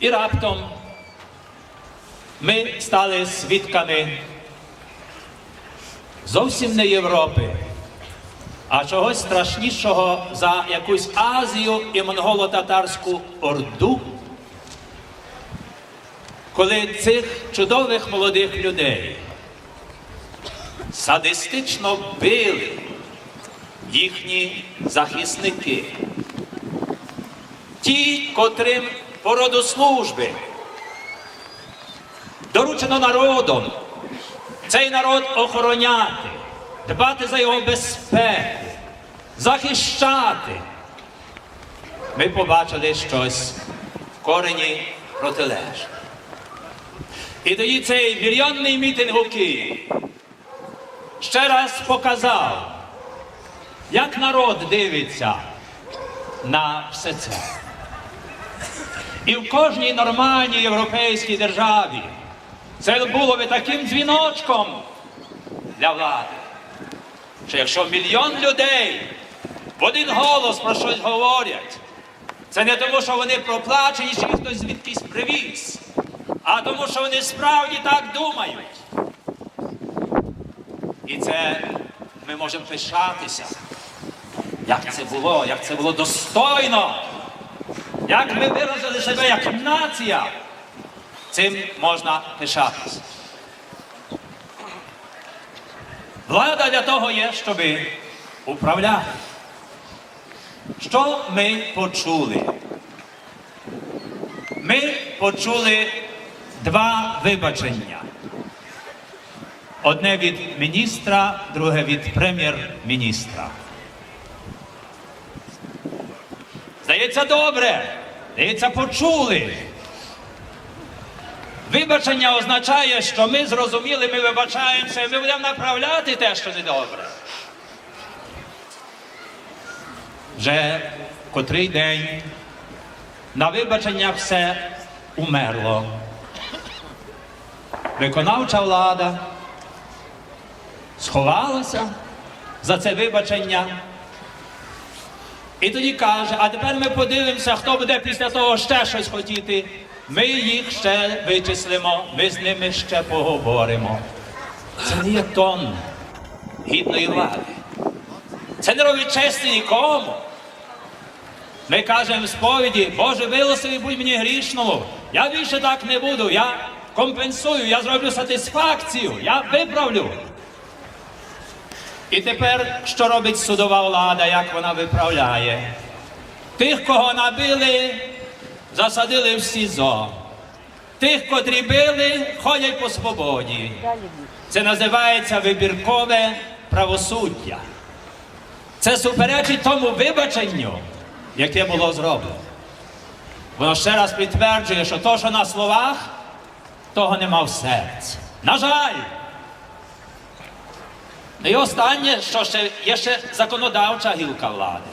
І раптом ми стали свідками зовсім не Європи, а чогось страшнішого за якусь Азію і монголо-татарську орду, коли цих чудових молодих людей садистично били їхні захисники, ті, котрим по роду служби доручено народом цей народ охороняти, дбати за його безпеку, захищати. Ми побачили щось в корені протилежне. І тоді цей мільйонний мітинг у Києві ще раз показав, як народ дивиться на все це. І в кожній нормальній європейській державі це було би таким дзвіночком для влади. Що якщо мільйон людей в один голос про щось говорять, це не тому, що вони проплачені, чи хтось звідкись привіз, а тому, що вони справді так думають. І це ми можемо пишатися. Як це було, як це було достойно, як ми виразили себе як нація. Цим можна пишатися. Влада для того є, щоб управляти. Що ми почули? Ми почули два вибачення. Одне від міністра, друге від прем'єр-міністра. Здається, добре. Здається, почули. Вибачення означає, що ми зрозуміли, ми вибачаємося, і ми будемо направляти те, що недобре. Вже котрий день на вибачення все умерло. Виконавча влада сховалася за це вибачення. І тоді каже, а тепер ми подивимося, хто буде після того ще щось хотіти. Ми їх ще вичислимо, ми з ними ще поговоримо. Це не є тон гідної влади. Це не робить честі нікому. Ми кажемо в сповіді, Боже, милостивий будь мені грішному. Я більше так не буду. Я компенсую, я зроблю сатисфакцію, я виправлю. І тепер що робить судова влада, як вона виправляє? Тих, кого набили, засадили в СІЗО. Тих, котрі били, ходять по свободі. Це називається вибіркове правосуддя. Це суперечить тому вибаченню, яке було зроблено. Воно ще раз підтверджує, що то, що на словах, того нема в серці. На жаль. Ну І останнє, що ще є ще законодавча гілка влади.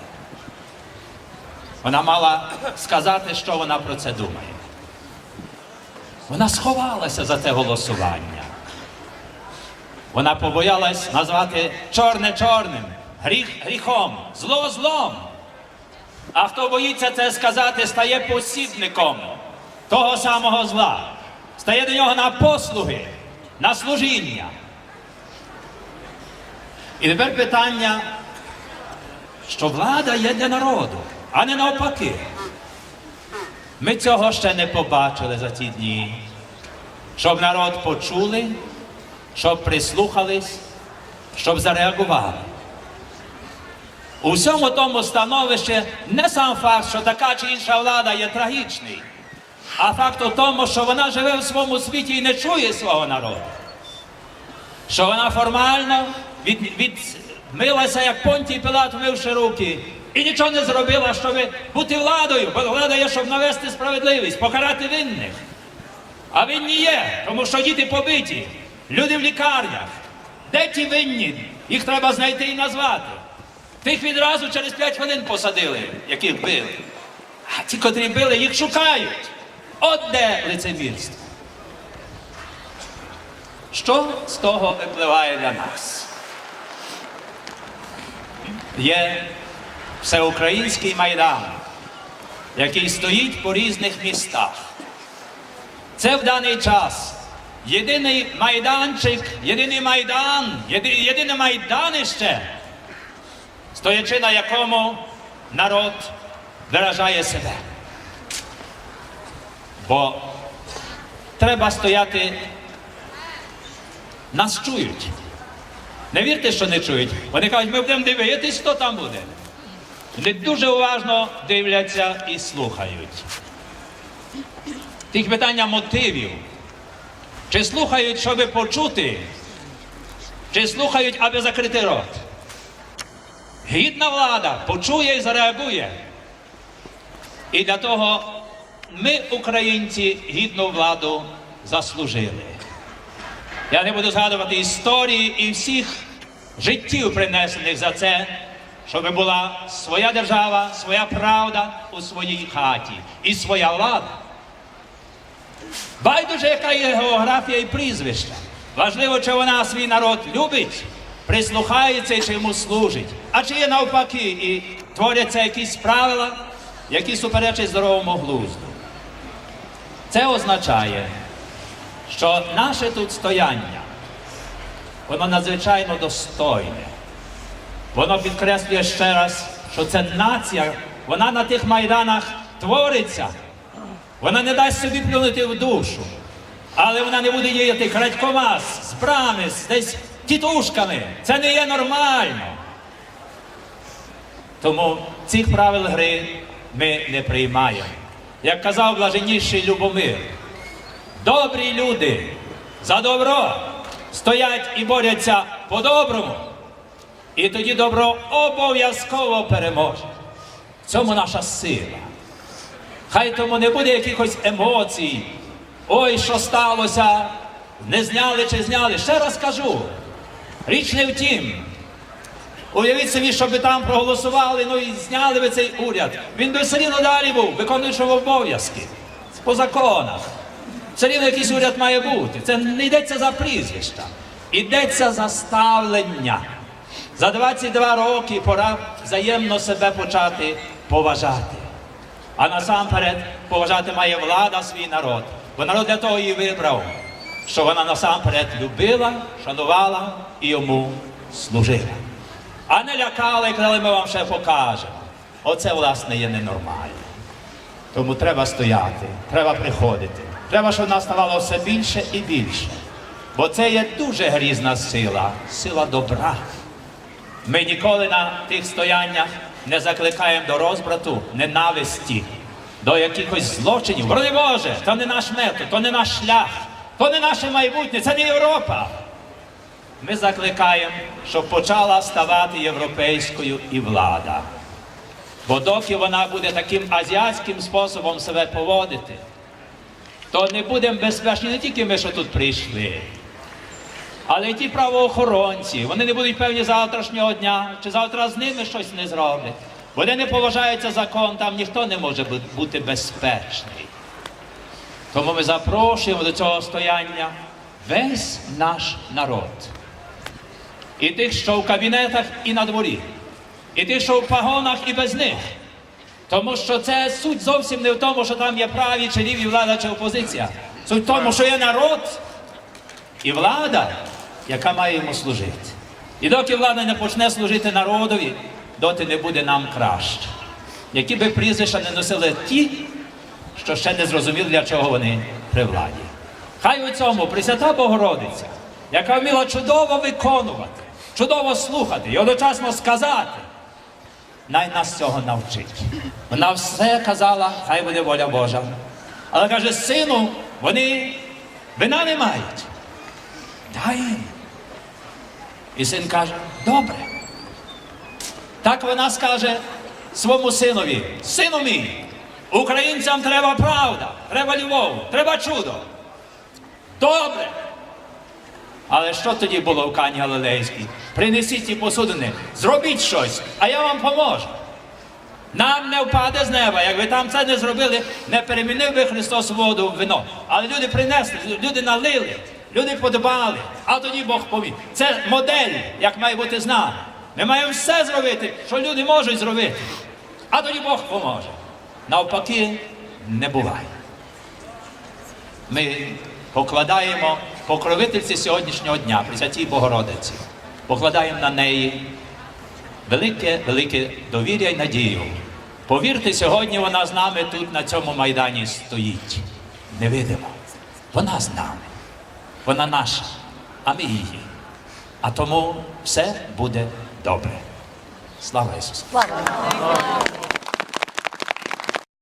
Вона мала сказати, що вона про це думає. Вона сховалася за це голосування. Вона побоялась назвати чорне чорним, гріх гріхом, зло злом. А хто боїться це сказати, стає посібником того самого зла, стає до нього на послуги, на служіння. І тепер питання, що влада є для народу, а не навпаки. Ми цього ще не побачили за ці дні. Щоб народ почули, щоб прислухались, щоб зареагували. У всьому тому становищі не сам факт, що така чи інша влада є трагічний, а факт у тому, що вона живе в своєму світі і не чує свого народу. Що вона формально від, відмилася, як Понтій Пилат, вмивши руки, і нічого не зробила, щоб бути владою, бо влада є, щоб навести справедливість, покарати винних. А винні є, тому що діти побиті, люди в лікарнях. Де ті винні? Їх треба знайти і назвати. Тих відразу через 5 хвилин посадили, яких били. А ті, котрі били, їх шукають. От де лицемірство. Що з того випливає для нас? Є всеукраїнський майдан, який стоїть по різних містах. Це в даний час єдиний майданчик, єдиний майдан, єди- єдине майданище, стоячи на якому народ виражає себе. Бо треба стояти, нас чують. Не вірте, що не чують. Вони кажуть, ми будемо дивитись, хто там буде. Вони дуже уважно дивляться і слухають. Тих питання мотивів. Чи слухають, щоб почути, чи слухають, аби закрити рот. Гідна влада почує і зареагує. І для того ми, українці, гідну владу заслужили. Я не буду згадувати історії і всіх життів, принесених за це, щоб була своя держава, своя правда у своїй хаті і своя влада. Байдуже, яка є географія і прізвища. Важливо, чи вона свій народ любить, прислухається чи йому служить. А чи є навпаки і творяться якісь правила, які суперечать здоровому глузду. Це означає, що наше тут стояння, воно надзвичайно достойне. Воно підкреслює ще раз, що це нація, вона на тих майданах твориться. Вона не дасть собі плюнути в душу, але вона не буде діяти крадькома, з брами, десь тітушками. Це не є нормально. Тому цих правил гри ми не приймаємо. Як казав блаженніший Любомир, добрі люди за добро стоять і борються по-доброму. І тоді добро обов'язково переможе. В цьому наша сила. Хай тому не буде якихось емоцій. Ой, що сталося, не зняли чи зняли. Ще раз кажу. Річ не в тім. Уявіть собі, щоб там проголосували, ну і зняли ви цей уряд. Він би все рівно далі був, виконуючи обов'язки по законах. Все рівно якийсь уряд має бути. Це не йдеться за прізвища, йдеться за ставлення. За 22 роки пора взаємно себе почати поважати. А насамперед поважати має влада свій народ. Бо народ для того її вибрав, що вона насамперед любила, шанувала і йому служила. А не лякала і казали, ми вам ще покажемо. Оце, власне, є ненормально. Тому треба стояти, треба приходити. Треба, щоб нас ставало все більше і більше. Бо це є дуже грізна сила, сила добра. Ми ніколи на тих стояннях не закликаємо до розбрату, ненависті, до якихось злочинів. Борони Боже, то не наш метод, то не наш шлях, то не наше майбутнє, це не Європа. Ми закликаємо, щоб почала ставати європейською і влада. Бо доки вона буде таким азіатським способом себе поводити, то не будемо безпечні не тільки ми, що тут прийшли, але й ті правоохоронці, вони не будуть певні завтрашнього дня, чи завтра з ними щось не зроблять. Вони не поважаються закон, там ніхто не може бути безпечний. Тому ми запрошуємо до цього стояння весь наш народ. І тих, що в кабінетах і на дворі, і тих, що в пагонах і без них. Тому що це суть зовсім не в тому, що там є праві чи ліві влада чи опозиція. Суть в тому, що є народ, і влада, яка має йому служити. І доки влада не почне служити народові, доти не буде нам краще. Які би прізвища не носили ті, що ще не зрозуміли, для чого вони при владі. Хай у цьому Пресвята Богородиця, яка вміла чудово виконувати, чудово слухати і одночасно сказати, най нас цього навчить. Вона все казала, хай буде воля Божа. Але каже, сину, вони вина не мають. Дай. І син каже, добре. Так вона скаже своєму синові, сину мій, українцям треба правда, треба любов, треба чудо. Добре. Але що тоді було в Кані Галилейській? Принесіть ті посудини, зробіть щось, а я вам поможу. Нам не впаде з неба. Якби там це не зробили, не перемінив би Христос воду в вино. Але люди принесли, люди налили, люди подбали, а тоді Бог повів. Це модель, як має бути знана. Ми маємо все зробити, що люди можуть зробити. А тоді Бог поможе. Навпаки, не буває. ми покладаємо покровительці сьогоднішнього дня, Пресвятій Богородиці, покладаємо на неї велике, велике довір'я і надію. Повірте, сьогодні вона з нами тут на цьому майдані стоїть. Невидимо. Вона з нами. Вона наша, а ми її. А тому все буде добре. Слава Ісусу!